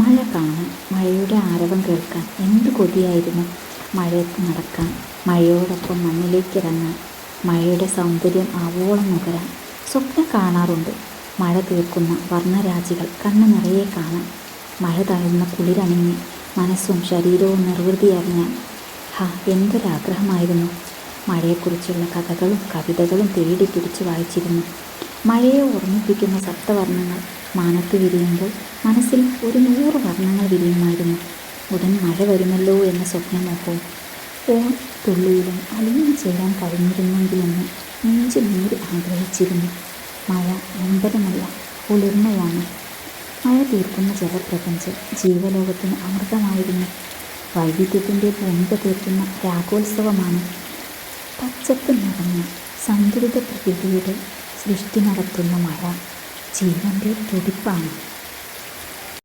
മഴ കാണാൻ മഴയുടെ ആരവം കേൾക്കാൻ എന്ത് കൊതിയായിരുന്നു? മഴയത്ത് നടക്കാൻ മഴയോടൊപ്പം മണ്ണിലേക്ക് ഇറങ്ങാൻ മഴയുടെ സൗന്ദര്യം ആവോളം നുകരാൻ. സ്വപ്നം കാണാറുണ്ട്. മഴ തീർക്കുന്ന വർണരാജികൾ കണ്ണു നിറയെ കാണാൻ. മഴ തഴുന്ന കുളിരണിഞ്ഞ് മനസ്സും ശരീരവും നിർവൃതിയറിഞ്ഞാൽ ഹാ എന്തൊരാഗ്രഹമായിരുന്നു. മഴയെക്കുറിച്ചുള്ള കഥകളും കവിതകളും തേടി പിടിച്ചു വായിച്ചിരുന്നു. മഴയെ ഓർമ്മിപ്പിക്കുന്ന സപ്തവർണങ്ങൾ മാനത്ത് വിരിയുമ്പോൾ മനസ്സിൽ ഒരു നൂറ് വർണങ്ങൾ വിരിയുമായിരുന്നു. ഉടൻ മഴ വരുമല്ലോ എന്ന സ്വപ്നമോഹവും ഓൺ തുള്ളിയിലും അലിഞ്ഞു ചേരാൻ കഴിഞ്ഞിരുന്നെങ്കിലെന്ന് നെഞ്ചു നീര് ആഗ്രഹിച്ചിരുന്നു. മഴ നൊമ്പരമല്ല കുളിർമയാണ്. മഴ തീർക്കുന്ന ജലപ്രപഞ്ചം ജീവലോകത്തിന് അമൃതമായിരുന്നു. വൈവിധ്യത്തിന്റെ ഭൂമിക തീർക്കുന്ന രാഗോത്സവമാണ്. പച്ചപ്പ് നിറഞ്ഞ സന്തുലിത പ്രകൃതിയുടെ സൃഷ്ടി നടത്തുന്ന മഴ. chỉ còn biết tôi biết bằng